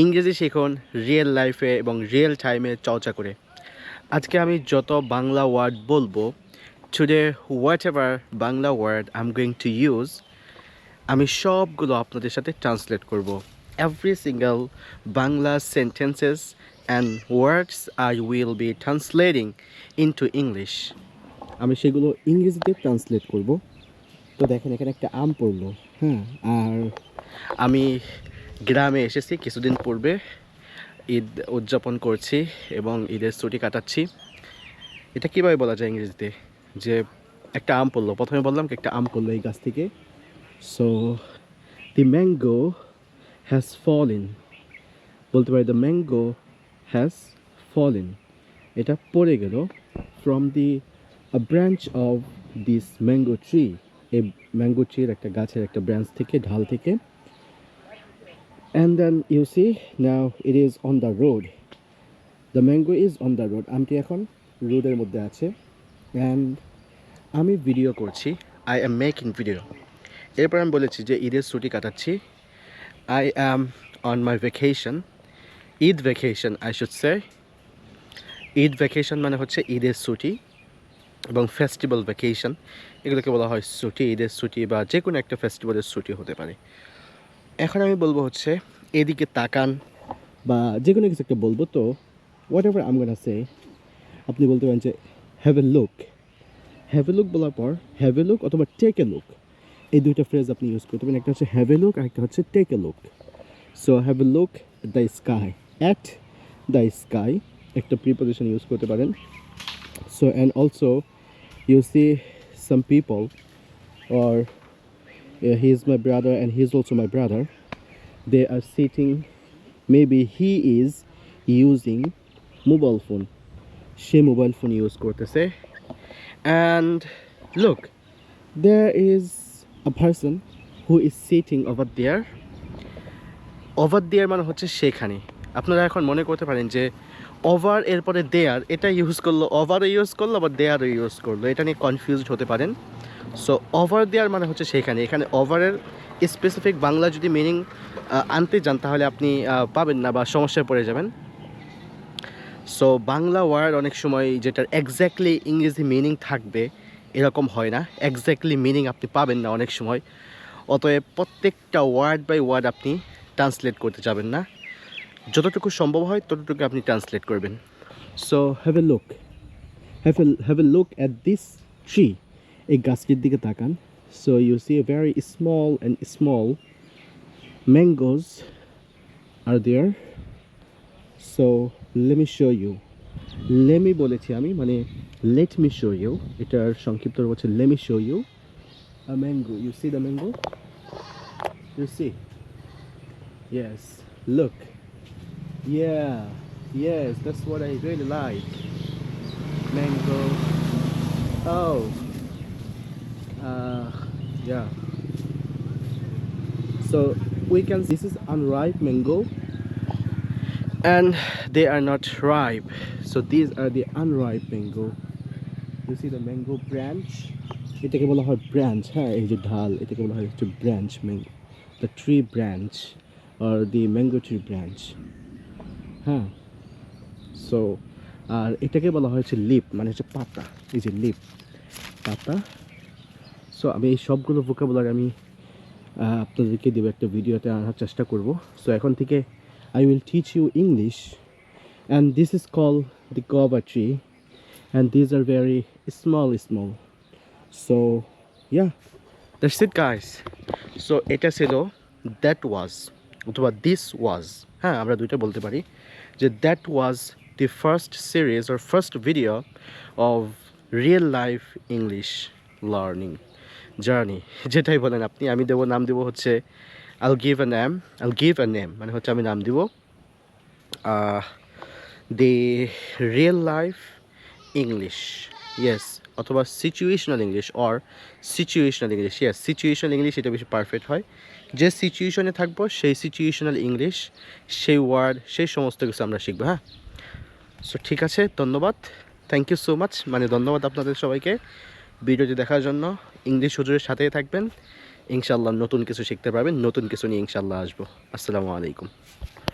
ইংরেজি শিখুন রিয়েল লাইফে এবং রিয়েল টাইমে চর্চা করে। আজকে আমি যত বাংলা ওয়ার্ড বলব today whatever Bangla word I am going to use আমি সবগুলো আপনাদের সাথে ট্রান্সলেট করব। Every single Bangla sentences and words I will be translating into English আমি সেগুলো ইংরেজিতে ট্রান্সলেট করব। তো দেখেন এখানে একটা আম পড়ল। হ্যাঁ আর আমি গ্রামে এসেছি, কিছুদিন পূর্বে ঈদ উদযাপন করছি এবং ঈদের ছুটি কাটাচ্ছি। এটা কীভাবে বলা যায় ইংরেজিতে? যে একটা আম পড়ল। প্রথমে বললাম একটা আম পড়ল এই গাছ থেকে। So the mango has fallen বলতে পারি দ্য ম্যাঙ্গো হ্যাজ ফলিন এটা পড়ে গেল from the branch of this mango tree এই ম্যাঙ্গো ট্রির একটা গাছের একটা ব্রাঞ্চ থেকে, ঢাল থেকে। And then, you see, now it is on the road. The mango is on the road. আমটি এখন রোডের মধ্যে আছে। অ্যান্ড আমি ভিডিও করছি। আই অ্যাম মেকিং ভিডিও এরপর আমি বলেছি যে ঈদের ছুটি কাটাচ্ছি। I am on my vacation Eid vacation I should say Eid vacation মানে হচ্ছে ঈদের ছুটি এবং ফেস্টিভ্যাল ভ্যাকেশন এগুলোকে বলা হয় ছুটি, ঈদের ছুটি বা যে কোনো একটা ফেস্টিভ্যালের ছুটি হতে পারে। এখন আমি বলব হচ্ছে, এদিকে তাকান বা যে কোনো কিছু একটা বলব তো হোয়াট এভার আম সে আপনি বলতে পারেন যে have a look have a look বলার পর হ্যাভ এ লুক অথবা টেক এ লুক এই দুইটা ফ্রেজ আপনি ইউজ করতে পারেন। একটা হচ্ছে হ্যাভ এ লুক আর একটা হচ্ছে take a look so have a look the sky at the sky একটা প্রিপোজিশন ইউজ করতে পারেন। So and also you see some people or uh, he is my brother and he is also my brother they are sitting maybe he is using mobile phone সে mobile phone use করতেছে and look there is a person who is sitting over there over there মানে হচ্ছে সেখানে আপনারা এখন মনে করতে পারেন যে ওভার এরপরে দেয়ার এটা ইউজ করল ওভারও ইউজ করল আবার দেয়ারও ইউজ করল এটা নিয়ে কনফিউজড হতে পারেন সো ওভার দেয়ার মানে হচ্ছে সেখানে এখানে ওভারের স্পেসিফিক বাংলা যদি মিনিং আনতে যান, তাহলে আপনি পাবেন না বা সমস্যায় পড়ে যাবেন। সো বাংলা ওয়ার্ড অনেক সময় যেটার এক্স্যাক্টলি ইংরেজি মিনিং থাকবে, এরকম হয় না। এক্স্যাক্টলি মিনিং আপনি পাবেন না অনেক সময়। অতএব প্রত্যেকটা ওয়ার্ড বাই ওয়ার্ড আপনি ট্রান্সলেট করতে যাবেন না। যতটুকু সম্ভব হয়, ততটুকু আপনি ট্রান্সলেট করবেন। So have a look have a have a look at this tree এই গাছটির দিকে তাকান। So you see a very small and small mangoes are there so let me show you let me বলেছি আমি মানে let me show you এটার সংক্ষিপ্ত রূপ হচ্ছে let me show you a mango you see the mango you see yes look Yeah, yes, that's what I really like. Mango. Oh. Uh, yeah. So we can. This is unripe mango, and they are not ripe. So these are the unripe mango. You see the mango branch. এটাকে বলা হয় branch হ্যাঁ এই যে ঢাল এটাকে বলা হয় হচ্ছে branch mango the tree branch R the mango tree branch হ্যাঁ সো আর এটাকে বলা হয়েছে লিপ মানে হচ্ছে পাতা এই যে লিপ পাতা so আমি এই সবগুলো ভোকাবুলার আমি আপনাদেরকে দেবো একটা ভিডিওতে আনার চেষ্টা করব। সো এখন থেকে I will teach you English and this is call the guava tree and this are very small small so yeah that's it guys so এটা ছিল দ্যাট ওয়াজ অথবা দিস ওয়াজ হ্যাঁ আমরা দুইটা বলতে পারি যে that was the first series or first video of real life English learning journey, যেটাই বলেন আপনি, আমি দেবো, নাম দেবো হচ্ছে I'll give a name I'll give a name মানে হচ্ছে আমি নাম দিব। The real life English yes অথবা situational English or situational English yes situational English এটা বেশি পারফেক্ট হয়। যে সিচুয়েশনে থাকব, সেই সিচুয়েশনাল ইংলিশ সেই ওয়ার্ড সেই সমস্ত কিছু আমরা শিখব হ্যাঁ? সো ঠিক আছে, ধন্যবাদ। থ্যাংক ইউ সো মাচ মানে ধন্যবাদ আপনাদের সবাইকে। ভিডিওটি দেখার জন্য ইংলিশ হুজুরের সাথেই থাকবেন। ইনশাল্লাহ নতুন কিছু শিখতে পারবেন, নতুন কিছু নিয়ে ইনশাল্লাহ আসব। আসসালামু আলাইকুম।